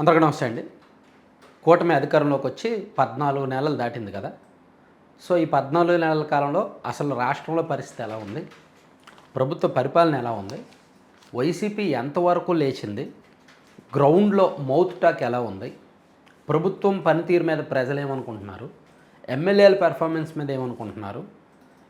అందరికీ నమస్తే అండి. కూటమి అధికారంలోకి వచ్చి పద్నాలుగు నెలలు దాటింది కదా. సో ఈ పద్నాలుగు నెలల కాలంలో అసలు రాష్ట్రంలో పరిస్థితి ఎలా ఉంది? ప్రభుత్వ పరిపాలన ఎలా ఉంది? వైసీపీ ఎంతవరకు లేచింది? గ్రౌండ్లో మౌత్ టాక్ ఎలా ఉంది? ప్రభుత్వం పనితీరు మీద ప్రజలు ఏమనుకుంటున్నారు? ఎమ్మెల్యేల పెర్ఫార్మెన్స్ మీద ఏమనుకుంటున్నారు?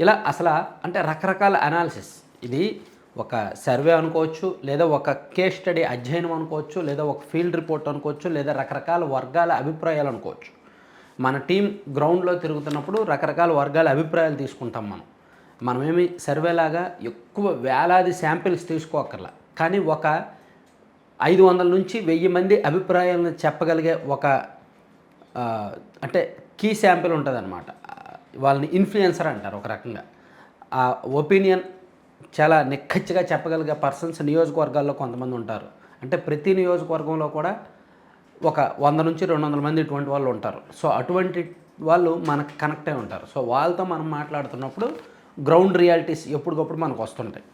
ఇలా అసలు అంటే రకరకాల అనాలిసిస్ ఇది ఒక సర్వే అనుకోవచ్చు లేదా ఒక కేస్ స్టడీ అధ్యయనం అనుకోవచ్చు లేదా ఒక ఫీల్డ్ రిపోర్ట్ అనుకోవచ్చు లేదా రకరకాల వర్గాల అభిప్రాయాలు అనుకోవచ్చు. మన టీం గ్రౌండ్లో తిరుగుతున్నప్పుడు రకరకాల వర్గాల అభిప్రాయాలు తీసుకుంటాం మనం. మనమేమి సర్వేలాగా ఎక్కువ వేలాది శాంపిల్స్ తీసుకోకర్లా కానీ ఒక ఐదు వందల నుంచి వెయ్యి మంది అభిప్రాయాలను చెప్పగలిగే ఒక అంటే కీ శాంపిల్ ఉంటుంది అనమాట వాళ్ళని ఇన్ఫ్లుయెన్సర్ అంటారు ఒక రకంగా. ఆ ఒపీనియన్ చాలా నిక్కచ్చిగా చెప్పగలిగే పర్సన్స్ నియోజకవర్గాల్లో కొంతమంది ఉంటారు. అంటే ప్రతి నియోజకవర్గంలో కూడా ఒక వంద నుంచి రెండు వందల మంది ఇటువంటి వాళ్ళు ఉంటారు. సో అటువంటి వాళ్ళు మనకు కనెక్ట్ అయి ఉంటారు. సో వాళ్ళతో మనం మాట్లాడుతున్నప్పుడు గ్రౌండ్ రియాలిటీస్ ఎప్పటికప్పుడు మనకు వస్తుంటాయి.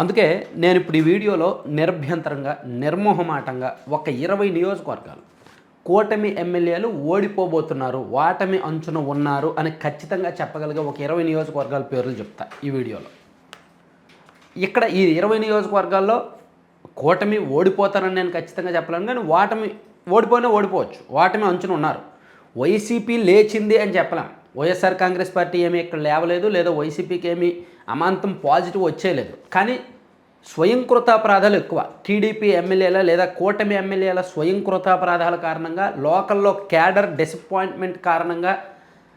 అందుకే నేను ఇప్పుడు ఈ వీడియోలో నిర్భ్యంతరంగా నిర్మోహమాటంగా ఒక ఇరవై నియోజకవర్గాలు కూటమి ఎమ్మెల్యేలు ఓడిపోబోతున్నారు వాటమి అంచున ఉన్నారు అని ఖచ్చితంగా చెప్పగలిగే ఒక ఇరవై నియోజకవర్గాల పేర్లు చెప్తా ఈ వీడియోలో. ఇక్కడ ఈ ఇరవై నియోజకవర్గాల్లో కూటమి ఓడిపోతారని నేను ఖచ్చితంగా చెప్పలేను కానీ వాటమి ఓడిపోయినా ఓడిపోవచ్చు. వాటమి అంచున ఉన్నారు. వైసీపీ లేచింది అని చెప్పలేం. వైఎస్ఆర్ కాంగ్రెస్ పార్టీ ఏమీ ఇక్కడ లేవలేదు లేదా వైసీపీకి ఏమీ అమాంతం పాజిటివ్ వచ్చేయలేదు కానీ స్వయంకృతాపరాధాలు ఎక్కువ. టీడీపీ ఎమ్మెల్యేల లేదా కూటమి ఎమ్మెల్యేల స్వయంకృతాపరాధాల కారణంగా లోకల్లో క్యాడర్ డిసప్పాయింట్మెంట్ కారణంగా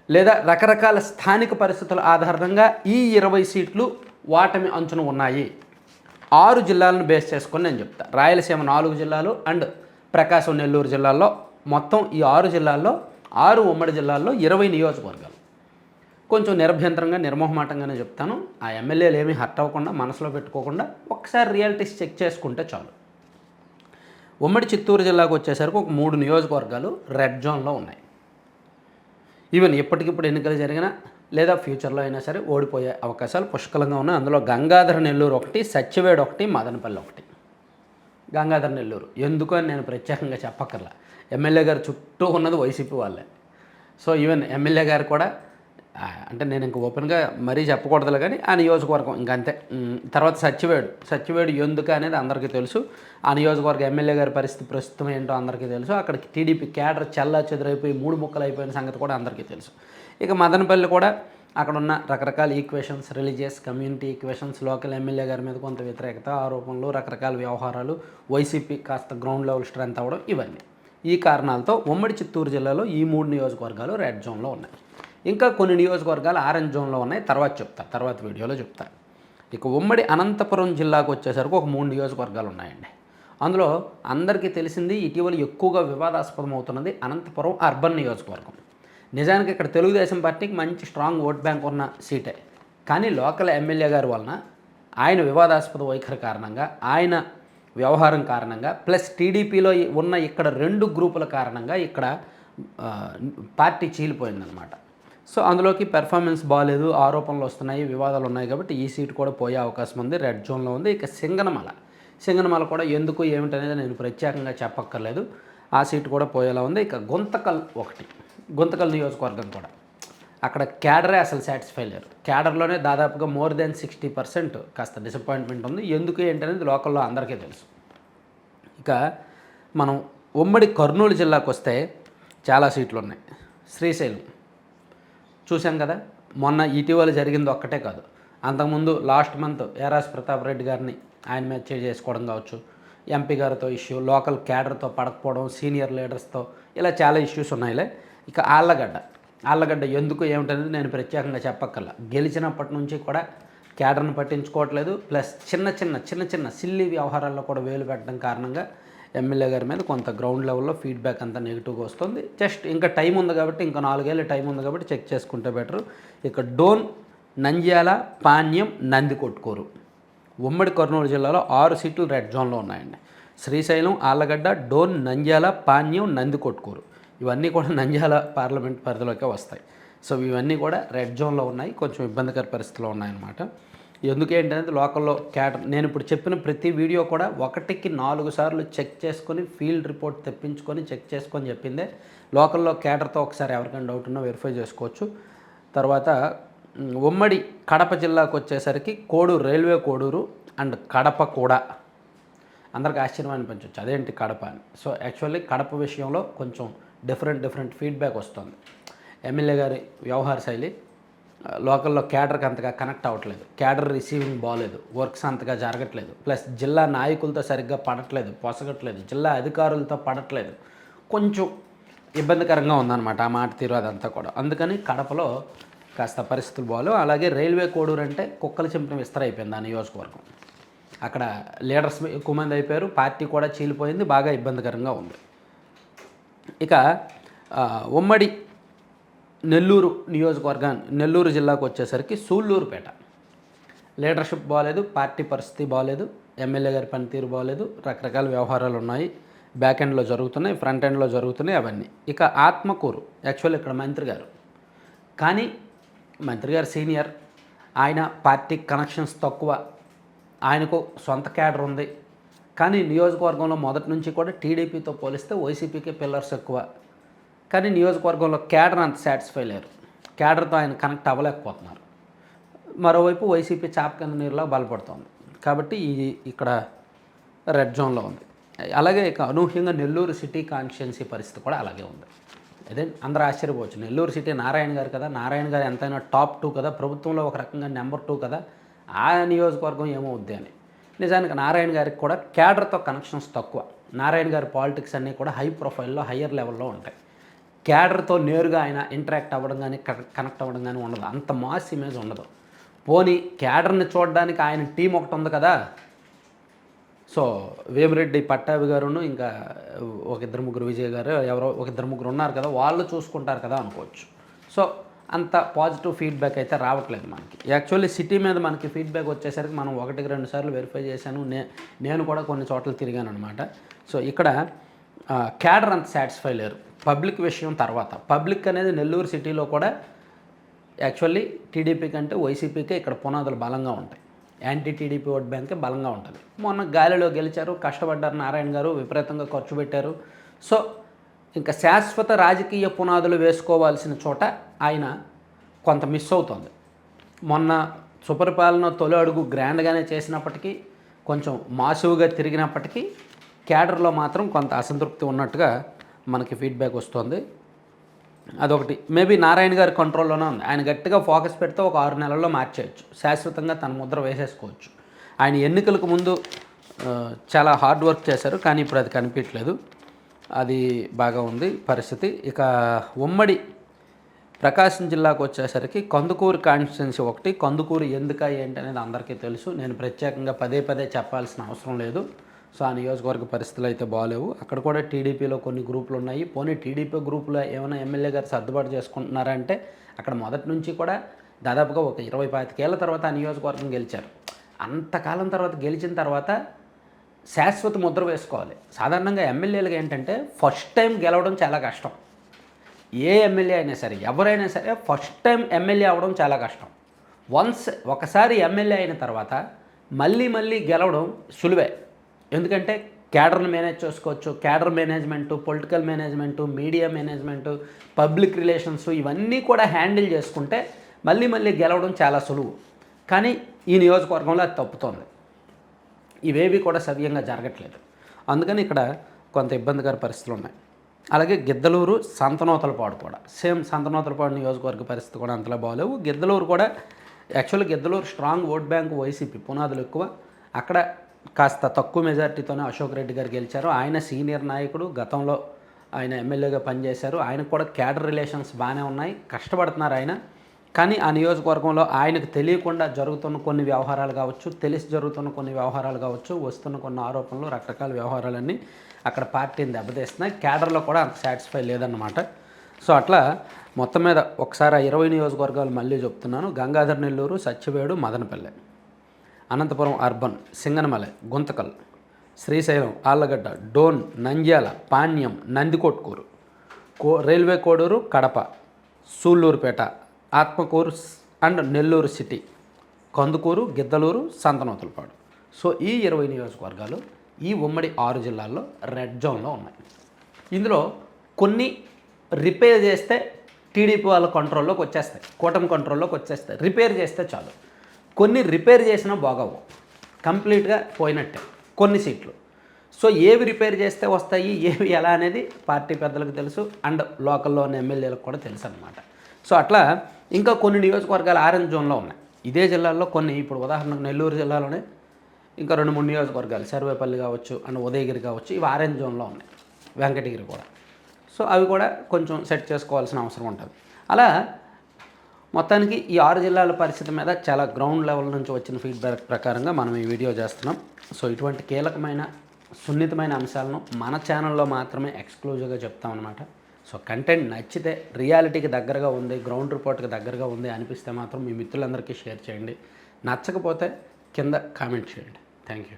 లేదా రకరకాల స్థానిక పరిస్థితుల ఆధారంగా ఈ ఇరవై సీట్లు వాటమి అంచున ఉన్నాయి. ఆరు జిల్లాలను బేస్ చేసుకొని నేను చెప్తా. రాయలసీమ నాలుగు జిల్లాలు అండ్ ప్రకాశం నెల్లూరు జిల్లాల్లో మొత్తం ఈ ఆరు జిల్లాల్లో ఆరు ఉమ్మడి జిల్లాల్లో ఇరవై నియోజకవర్గాలు. కొంచెం నిర్భ్యంతరంగా నిర్మోహమాటంగానే చెప్తాను. ఆ ఎమ్మెల్యేలు ఏమీ హర్ట్ అవ్వకుండా మనసులో పెట్టుకోకుండా ఒకసారి రియాలిటీస్ చెక్ చేసుకుంటే చాలు. ఉమ్మడి చిత్తూరు జిల్లాకు వచ్చేసరికి ఒక మూడు నియోజకవర్గాలు రెడ్ జోన్లో ఉన్నాయి. ఈవెన్ ఎప్పటికిప్పుడు ఎన్నికలు జరిగినా లేదా ఫ్యూచర్లో అయినా సరే ఓడిపోయే అవకాశాలు పుష్కలంగా ఉన్నాయి. అందులో గంగాధర నెల్లూరు ఒకటి సత్యవేడు ఒకటి మదనపల్లి ఒకటి. గంగాధర నెల్లూరు. ఎందుకు అని నేను ప్రత్యేకంగా చెప్పక్కర్లా. ఎమ్మెల్యే గారు చుట్టూ ఉన్నది వైసీపీ వాళ్ళే. సో ఈవెన్ ఎమ్మెల్యే గారు కూడా అంటే నేను ఇంక ఓపెన్గా మరీ చెప్పకూడదులే కానీ ఆ నియోజకవర్గం ఇంకంతే తర్వాత సత్యవేడు. సత్యవేడు ఎందుకు అనేది అందరికీ తెలుసు. ఆ నియోజకవర్గ ఎమ్మెల్యే గారి పరిస్థితి ప్రస్తుతం ఏంటో అందరికీ తెలుసు. అక్కడ టీడీపీ క్యాడర్ చల్లా చెదురైపోయి మూడు ముక్కలు అయిపోయిన సంగతి కూడా అందరికీ తెలుసు. ఇక మదనపల్లి కూడా అక్కడ ఉన్న రకరకాల equations religious community equations local MLA గారి మీద కొంత వ్యతిరేకత ఆరోపణలు రకరకాల వ్యవహారాలు వైసీపీ కాస్త గ్రౌండ్ లెవెల్ స్ట్రెంత్ అవ్వడం ఇవన్నీ. ఈ కారణాలతో ఉమ్మడి చిత్తూరు జిల్లాలో ఈ మూడు నియోజకవర్గాలు రెడ్ జోన్లో ఉన్నాయి. ఇంకా కొన్ని నియోజకవర్గాలు ఆరెంజ్ జోన్లో ఉన్నాయి. తర్వాత చెప్తా తర్వాత వీడియోలో చెప్తా. ఇక ఉమ్మడి అనంతపురం జిల్లాకు వచ్చేసరికి ఒక మూడు నియోజకవర్గాలు ఉన్నాయండి. అందులో అందరికీ తెలిసింది ఇటీవల ఎక్కువగా వివాదాస్పదం అవుతున్నది అనంతపురం అర్బన్ నియోజకవర్గం. నిజానికి ఇక్కడ తెలుగుదేశం పార్టీకి మంచి స్ట్రాంగ్ ఓట్ బ్యాంక్ ఉన్న సీటే. కానీ లోకల్ ఎమ్మెల్యే గారి వలన ఆయన వివాదాస్పద వైఖరి కారణంగా ఆయన వ్యవహారం కారణంగా ప్లస్ టీడీపీలో ఉన్న ఇక్కడ రెండు గ్రూపుల కారణంగా ఇక్కడ పార్టీ చీలిపోయిందనమాట సో అందులోకి పెర్ఫార్మెన్స్ బాగాలేదు ఆరోపణలు వస్తున్నాయి వివాదాలు ఉన్నాయి కాబట్టి ఈ సీట్ కూడా పోయే అవకాశం ఉంది రెడ్ జోన్లో ఉంది. ఇక సింగనమల. సింగనమల కూడా ఎందుకు ఏమిటనేది నేను ప్రత్యేకంగా చెప్పక్కర్లేదు. ఆ సీట్ కూడా పోయేలా ఉంది. ఇక గుంతకల్ ఒకటి. గుంతకల్ నియోజకవర్గం కూడా. అక్కడ క్యాడరే అసలు సాటిస్ఫై లేరు. క్యాడర్లోనే దాదాపుగా మోర్ దెన్ సిక్స్టీ పర్సెంట్ కాస్త డిసప్పాయింట్మెంట్ ఉంది. ఎందుకు ఏంటనేది లోకల్లో అందరికీ తెలుసు. ఇక మనం ఉమ్మడి కర్నూలు జిల్లాకు వస్తే చాలా సీట్లు ఉన్నాయి. శ్రీశైలం చూసాం కదా మొన్న ఇటీవల జరిగింది ఒక్కటే కాదు. అంతకుముందు లాస్ట్ మంత్ ఏరాస్ ప్రతాప్ రెడ్డి గారిని ఆయన మీద చేజ్ చేసుకోవడం కావచ్చు ఎంపీ గారితో ఇష్యూ లోకల్ క్యాడర్తో పడకపోవడం సీనియర్ లీడర్స్తో ఇలా చాలా ఇష్యూస్ ఉన్నాయిలే. ఇక ఆళ్ళగడ్డ. ఆళ్ళగడ్డ ఎందుకు ఏమిటనేది నేను ప్రత్యేకంగా చెప్పక్కర్లా. గెలిచినప్పటి నుంచి కూడా క్యాడర్ను పట్టించుకోవట్లేదు. ప్లస్ చిన్న చిన్న చిన్న చిన్న సిల్లీ వ్యవహారాల్లో కూడా వేలు పెట్టడం కారణంగా ఎమ్మెల్యే గారి మీద కొంత గ్రౌండ్ లెవెల్లో ఫీడ్బ్యాక్ అంతా నెగిటివ్గా వస్తుంది. జస్ట్ ఇంకా టైం ఉంది కాబట్టి ఇంకా నాలుగేళ్ళు టైం ఉంది కాబట్టి చెక్ చేసుకుంటే బెటరు. ఇక డోన్ నంద్యాల పాణ్యం నంది కొట్టుకోరు. ఉమ్మడి కర్నూలు జిల్లాలో ఆరు సీట్లు రెడ్ జోన్లో ఉన్నాయండి. శ్రీశైలం ఆళ్ళగడ్డ డోన్ నంద్యాల పాణ్యం నంది కొట్టుకోరు. ఇవన్నీ కూడా నంద్యాల పార్లమెంట్ పరిధిలోకే వస్తాయి. సో ఇవన్నీ కూడా రెడ్ జోన్లో ఉన్నాయి. కొంచెం ఇబ్బందికర పరిస్థితిలో ఉన్నాయన్నమాట. ఎందుకేంటనేది లోకల్లో క్యాటర్ నేను ఇప్పుడు చెప్పిన ప్రతి వీడియో కూడా ఒకటికి నాలుగు సార్లు చెక్ చేసుకొని ఫీల్డ్ రిపోర్ట్ తెప్పించుకొని చెక్ చేసుకొని చెప్పిందే లోకల్లో క్యాటర్తో ఒకసారి ఎవరికైనా డౌట్ ఉన్నా వెరిఫై చేసుకోవచ్చు. తర్వాత ఉమ్మడి కడప జిల్లాకు వచ్చేసరికి కోడూరు రైల్వే కోడూరు అండ్ కడప కూడా. అందరికి ఆశ్చర్యం అనిపించవచ్చు అదేంటి కడప అని? సో యాక్చువల్లీ కడప విషయంలో కొంచెం డిఫరెంట్ డిఫరెంట్ ఫీడ్బ్యాక్ వస్తుంది. ఎమ్మెల్యే గారి వ్యవహార శైలి లోకల్లో క్యాడర్కి అంతగా కనెక్ట్ అవ్వట్లేదు. క్యాడర్ రిసీవింగ్ బాగలేదు వర్క్స్ అంతగా జరగట్లేదు. ప్లస్ జిల్లా నాయకులతో సరిగ్గా పడట్లేదు పొసగట్లేదు జిల్లా అధికారులతో పడట్లేదు. కొంచెం ఇబ్బందికరంగా ఉందన్నమాట ఆ మాట తీరు అదంతా కూడా. అందుకని కడపలో కాస్త పరిస్థితులు బాగాలేవు. అలాగే రైల్వే కోడూరు అంటే కుక్కల చింపిన విస్తరైపోయింది ఆ నియోజకవర్గం. అక్కడ లీడర్స్ ఎక్కువ మంది అయిపోయారు పార్టీ కూడా చీలిపోయింది బాగా ఇబ్బందికరంగా ఉంది. ఇక ఉమ్మడి నెల్లూరు నియోజకవర్గం నెల్లూరు జిల్లాకు వచ్చేసరికి సూళ్ళూరుపేట. లీడర్షిప్ బాగాలేదు పార్టీ పరిస్థితి బాగాలేదు ఎమ్మెల్యే గారి పనితీరు బాగాలేదు రకరకాల వ్యవహారాలు ఉన్నాయి. బ్యాక్ ఎండ్లో జరుగుతున్నాయి ఫ్రంట్ ఎండ్లో జరుగుతున్నాయి అవన్నీ. ఇక ఆత్మకూరు యాక్చువల్ ఇక్కడ మంత్రి గారు. కానీ మంత్రి గారు సీనియర్. ఆయన పార్టీ కనెక్షన్స్ తక్కువ. ఆయనకు సొంత క్యాడర్ ఉంది. కానీ నియోజకవర్గంలో మొదటి నుంచి కూడా టీడీపీతో పోలిస్తే వైసీపీకి పిల్లర్స్ ఎక్కువ. కానీ నియోజకవర్గంలో క్యాడర్ అంత సాటిస్ఫై లేరు. క్యాడర్తో ఆయన కనెక్ట్ అవ్వలేకపోతున్నారు. మరోవైపు వైసీపీ చాప కింద బలపడుతోంది. కాబట్టి ఈ ఇక్కడ రెడ్ జోన్లో ఉంది. అలాగే ఇక అనూహ్యంగా నెల్లూరు సిటీ కాన్స్టిట్యున్సీ పరిస్థితి కూడా అలాగే ఉంది. అదే అందరూ ఆశ్చర్యపోవచ్చు. నెల్లూరు సిటీ నారాయణ గారు కదా నారాయణ గారు ఎంతైనా టాప్ టూ కదా ప్రభుత్వంలో ఒక రకంగా నెంబర్ టూ కదా. ఆ నియోజకవర్గం ఏమవుద్ది అని. నిజానికి నారాయణ గారికి కూడా క్యాడర్తో కనెక్షన్స్ తక్కువ. నారాయణ గారి పాలిటిక్స్ అన్నీ కూడా హై ప్రొఫైల్లో హయ్యర్ లెవెల్లో ఉంటాయి. క్యాడర్తో నేరుగా ఆయన ఇంటరాక్ట్ అవ్వడం కానీ కనెక్ట్ అవ్వడం కానీ ఉండదు. అంత మాస్ ఇమేజ్ ఉండదు. పోనీ క్యాడర్ని చూడడానికి ఆయన టీం ఒకటి ఉంది కదా? సో వేమిరెడ్డి పట్టాభి గారును ఇంకా ఒక ఇద్దరు ముగ్గురు విజయ్ గారు ఎవరో ఒక ఇద్దరు ముగ్గురు ఉన్నారు కదా? వాళ్ళు చూసుకుంటారు కదా అనుకోవచ్చు. సో అంత పాజిటివ్ ఫీడ్బ్యాక్ అయితే రావట్లేదు మనకి. యాక్చువల్లీ సిటీ మీద మనకి ఫీడ్బ్యాక్ వచ్చేసరికి మనం ఒకటికి రెండు సార్లు వెరిఫై చేశాను. నే నేను కూడా కొన్ని చోట్ల తిరిగాను అనమాట సో ఇక్కడ క్యాడర్ అంత సాటిస్ఫై లేరు. పబ్లిక్ విషయం తర్వాత. పబ్లిక్ అనేది నెల్లూరు సిటీలో కూడా యాక్చువల్లీ టీడీపీ కంటే వైసీపీకే ఇక్కడ పునాదులు బలంగా ఉంటాయి. యాంటీ టీడీపీ ఓట్ బ్యాంకే బలంగా ఉంటుంది. మొన్న గాలిలో గెలిచారు కష్టపడ్డారు నారాయణ గారు విపరీతంగా ఖర్చు పెట్టారు. సో ఇంకా శాశ్వత రాజకీయ పునాదులు వేసుకోవాల్సిన చోట ఆయన కొంత మిస్ అవుతుంది. మొన్న సుపరిపాలన తొలి అడుగు గ్రాండ్గానే చేసినప్పటికీ కొంచెం మాసివ్గా తిరిగినప్పటికీ క్యాడర్లో మాత్రం కొంత అసంతృప్తి ఉన్నట్టుగా మనకి ఫీడ్బ్యాక్ వస్తుంది. అదొకటి. మేబీ నారాయణ గారి కంట్రోల్లోనే ఉంది. ఆయన గట్టిగా ఫోకస్ పెడితే ఒక ఆరు నెలల్లో మార్చేయచ్చు. శాశ్వతంగా తన ముద్ర వేసేసుకోవచ్చు. ఆయన ఎన్నికలకు ముందు చాలా హార్డ్ వర్క్ చేశారు. కానీ ఇప్పుడు అది కనిపించలేదు అది బాగా ఉంది పరిస్థితి. ఇక ఉమ్మడి ప్రకాశం జిల్లాకు వచ్చేసరికి కందుకూరు కాన్స్టిట్యున్సీ ఒకటి. కందుకూరు ఎందుక ఏంటి అనేది అందరికీ తెలుసు. నేను ప్రత్యేకంగా పదే పదే చెప్పాల్సిన అవసరం లేదు. సో ఆ నియోజకవర్గ పరిస్థితులు అయితే బాగాలేవు. అక్కడ కూడా టీడీపీలో కొన్ని గ్రూపులు ఉన్నాయి. పోనీ టీడీపీ గ్రూపులో ఏమైనా ఎమ్మెల్యే గారు సర్దుబాటు చేసుకుంటున్నారంటే అక్కడ మొదటి నుంచి కూడా దాదాపుగా ఒక ఇరవై పాతికేళ్ళ తర్వాత ఆ నియోజకవర్గం గెలిచారు. అంతకాలం తర్వాత గెలిచిన తర్వాత శాశ్వత ముద్ర వేసుకోవాలి. సాధారణంగా ఎమ్మెల్యేలుగా ఏంటంటే ఫస్ట్ టైం గెలవడం చాలా కష్టం. ఏ ఎమ్మెల్యే అయినా సరే ఎవరైనా సరే ఫస్ట్ టైం ఎమ్మెల్యే అవ్వడం చాలా కష్టం. వన్స్ ఒకసారి ఎమ్మెల్యే అయిన తర్వాత మళ్ళీ మళ్ళీ గెలవడం సులువే. ఎందుకంటే క్యాడర్ని మేనేజ్ చేసుకోవచ్చు. Cadre management political management media management public relations ఇవన్నీ కూడా హ్యాండిల్ చేసుకుంటే మళ్ళీ మళ్ళీ గెలవడం చాలా సులువు. కానీ ఈ నియోజకవర్గంలో అది తప్పుతోంది. ఇవేవి కూడా సవ్యంగా జరగట్లేదు. అందుకని ఇక్కడ కొంత ఇబ్బందికర పరిస్థితులు ఉన్నాయి. అలాగే గిద్దలూరు సంతనోతలపాడు కూడా. సేమ్ సంతనోతలపాడు నియోజకవర్గ పరిస్థితి కూడా అంతలా బాగోలేవు. గిద్దలూరు కూడా actually Giddalur strong vote bank YCP పునాదులు ఎక్కువ. అక్కడ కాస్త తక్కువ మెజార్టీతోనే అశోక్ రెడ్డి గారు గెలిచారు. ఆయన సీనియర్ నాయకుడు గతంలో ఆయన ఎమ్మెల్యేగా పనిచేశారు. ఆయనకు కూడా క్యాడర్ రిలేషన్స్ బాగానే ఉన్నాయి. కష్టపడుతున్నారు ఆయన. కానీ ఆ నియోజకవర్గంలో ఆయనకు తెలియకుండా జరుగుతున్న కొన్ని వ్యవహారాలు కావచ్చు తెలిసి జరుగుతున్న కొన్ని వ్యవహారాలు కావచ్చు వస్తున్న కొన్ని ఆరోపణలు రకరకాల వ్యవహారాలన్నీ అక్కడ పార్టీని దెబ్బతీస్తున్నాయి. క్యాడర్లో కూడా అంత సాటిస్ఫై లేదన్నమాట. సో అట్లా మొత్తం మీద ఒకసారి ఆ ఇరవై నియోజకవర్గాలు మళ్ళీ చెప్తున్నాను. Gangadhar Nellore Satyavedu Madanapalle. Anantapur urban Singanamala Guntakal Srisailam Allagadda Dhone Nandyal Panyam Nandikotkur co railway Koduru Kadapa Sullurpeta Atmakur and Nellore city Kandukur Giddalur Santhanuthalapadu. So ఈ ఇరవై నియోజకవర్గాలు ఈ ఉమ్మడి ఆరు జిల్లాల్లో రెడ్ జోన్లో ఉన్నాయి. ఇందులో కొన్ని రిపేర్ చేస్తే టీడీపీ వాళ్ళ కంట్రోల్లోకి వచ్చేస్తాయి కూటమి కంట్రోల్లోకి వచ్చేస్తాయి. రిపేర్ చేస్తే చాలు. కొన్ని రిపేర్ చేసినా బాగవు కంప్లీట్గా పోయినట్టే కొన్ని సీట్లు. సో ఏవి రిపేర్ చేస్తే వస్తాయి ఏవి ఎలా అనేది పార్టీ పెద్దలకు తెలుసు అండ్ లోకల్లో ఉన్న ఎమ్మెల్యేలకు కూడా తెలుసు అనమాట సో అట్లా ఇంకా కొన్ని నియోజకవర్గాలు ఆరెంజ్ జోన్లో ఉన్నాయి. ఇదే జిల్లాల్లో కొన్ని ఇప్పుడు ఉదాహరణకు నెల్లూరు జిల్లాలోనే ఇంకా రెండు మూడు నియోజకవర్గాలు సర్వేపల్లి కావచ్చు అండ్ ఉదయగిరి కావచ్చు ఇవి ఆరెంజ్ జోన్లో ఉన్నాయి. వెంకటగిరి కూడా. సో అవి కూడా కొంచెం సెట్ చేసుకోవాల్సిన అవసరం ఉంటుంది. అలా మొత్తానికి ఈ ఆరు జిల్లాల పరిస్థితి మీద చాలా గ్రౌండ్ లెవెల్ నుంచి వచ్చిన ఫీడ్బ్యాక్ ప్రకారంగా మనం ఈ వీడియో చేస్తున్నాం. సో ఇటువంటి కీలకమైన సున్నితమైన అంశాలను మన ఛానల్లో మాత్రమే ఎక్స్క్లూజివ్గా చెప్తాం అనమాట సో కంటెంట్ నచ్చితే రియాలిటీకి దగ్గరగా ఉంది గ్రౌండ్ రిపోర్ట్కి దగ్గరగా ఉంది అనిపిస్తే మాత్రం మీ మిత్రులందరికీ షేర్ చేయండి. నచ్చకపోతే కింద కామెంట్ చేయండి. Thank you.